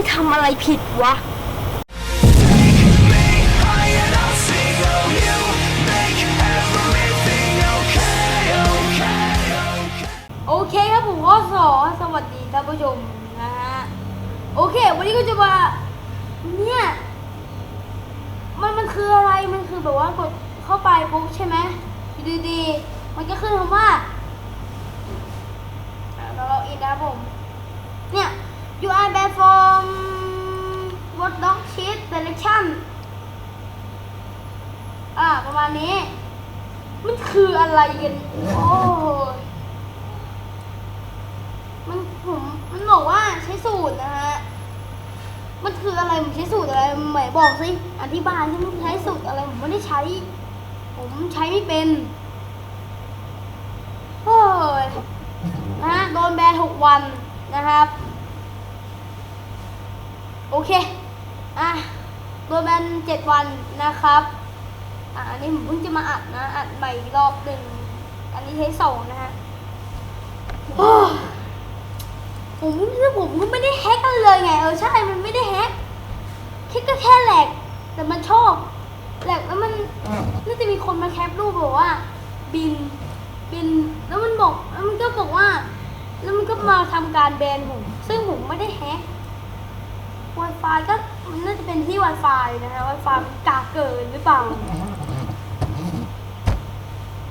ยทำอะไรผิดวะ โอเคครับผมข้อสองสวัสดีท่านผู้ชมนะฮะ โอเค วันนี้ก็จะมาเนี่ยมันมันคืออะไรมันคือแบบว่ากดเข้าไปปุ๊บใช่ไหมอยู่ดีๆมันก็ขึ้นคำว่าอะเราเราอินนะครับผมเนี่ย you are bad from what dog shit direction อ่าประมาณนี้ มันคืออะไรกัน โอ้มันผมมันบอกว่าใช้สูตรนะฮะ มันคืออะไรผมใช้สูตรอะไรไหนบอกสิอธิบายที่มันใช้สูตรอะไรผมไม่ได้ใช้ ผมใช้ไม่เป็นโอ้ยนะฮะโดนแบนหกวันนะครับ โอเค อะโดนแบนเจ็ดวันนะครับอะอันนี้ผมเพิ่งจะมาอัดนะ อัดใหม่อีกรอบหนึ่งอันนี้เทสสองนะฮะโอ้ยผมคือผมก็ไม่ได้แฮกกันเลยไง เออใช่ มันไม่ได้แฮกแค่ก็แค่แหลก แต่มันชอบแหลกแล้วมันน่าจะมีคนมาแคปรูปบอกว่า บินบินแล้วมันบอกแล้วมันก็บอกว่า แล้วมันก็มาทำการแบนผม ซึ่งผมไม่ได้แฮก Wi-Fi ก็ นน่าจะเป็นที่ Wi-Fi นะฮะ Wi-Fi มันกากเกินหรือเปล่า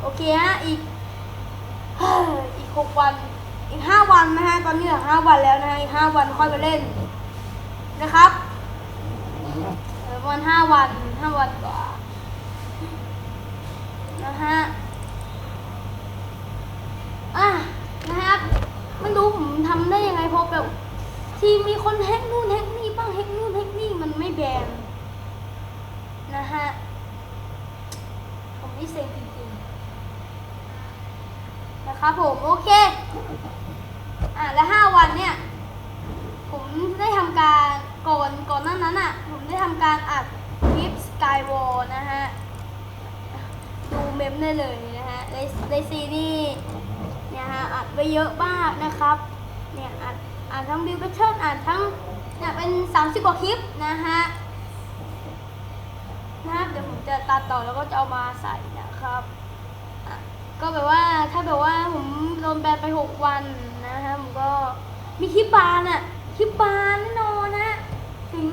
โอเคฮะ อีก อีกหกวัน อีกห้าวันนะฮะ ตอนนี้เหลือห้าวันแล้วนะฮะ อีกห้าวันค่อยไปเล่น นะครับเหลือประมาณห้าวันห้าวันกว่า นะฮะอะนะครับไม่รู้ผมทำได้ยังไงเพราะแบบ ที่มีคนแฮกนู่นแฮกนี่บ้แฮกนี่มันไม่แบน นะฮะ ผมนี่เซ็งจริงๆ นะ ครับผมโอเค อะและห้าวันเนี่ย ผมได้ทำการก่อนก่อนหนั้นนั้นอะ ผมได้ทำการอัดคลิป Skywall นะฮะ ดูเมมได้เลยนะฮะในในซีนี่เนี่ยฮะอัดไว้เยอะมากนะครับ เนี่ยอัดอ่านทั้งบิวเบเทิลอ่านทั้งเนี่ยเป็น 30 กว่าคลิปนะฮะนะครับเดี๋ยวผมจะตัดต่อแล้วก็จะเอามาใส่นะครับอะ ก็แบบว่าถ้าแบบว่าผมโดนแบนไป6วันนะฮะผมก็มีคลิปบานอะคลิปบานแน่นอนนะถึง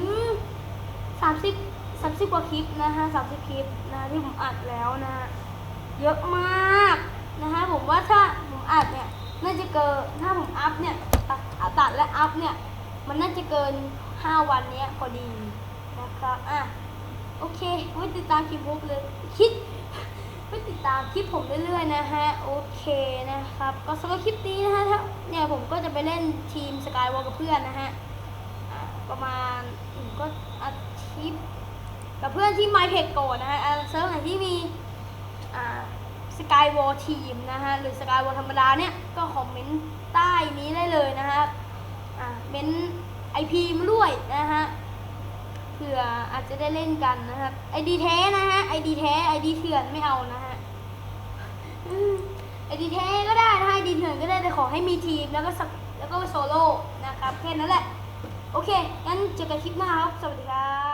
30 30กว่าคลิปนะฮะ30คลิปนะที่ผมอัดแล้วนะเยอะมากนะฮะผมว่าถ้าผมอัดเนี่ยน่าจะเกินถ้าผมอัพเนี่ยตัดตัดและอัพเนี่ยมันน่าจะเกิน 5 วันนี้พอดีนะครับอะโอเคไว้ติดตามคลิปผมเลยคิด ตามคลิปผมเรื่อยๆนะฮะโอเคนะครับ ก็สำหรับคลิปนี้นะฮะถ้าเนี่ยผมก็จะไปเล่นทีมสกายวอลกับเพื่อนนะฮะประมาณผมก็อาทิตย์กับเพื่อนที่ไมเพจโกนะฮะเซิร์ฟไหนที่มีอ่าสกายวอลทีมนะฮะหรือสกายวอลธรรมดาเนี่ยก็คอมเมนต์ใต้นี้ได้เลยนะฮะอ่าเมนไอพีมาด้วยนะฮะเผื่ออาจจะได้เล่นกันนะครับไอดีแท้นะฮะไอดีแท้ไอดีเถื่อนไม่เอานะฮะ ไอดีเทก็ได้นะฮะไอดีเถื่อนก็ได้แต่ขอให้มีทีมแล้วก็สักแล้วก็โซโล่นะครับแค่นั้นแหละ โอเค งั้นเจอกันคลิปหน้าครับ สวัสดีครับ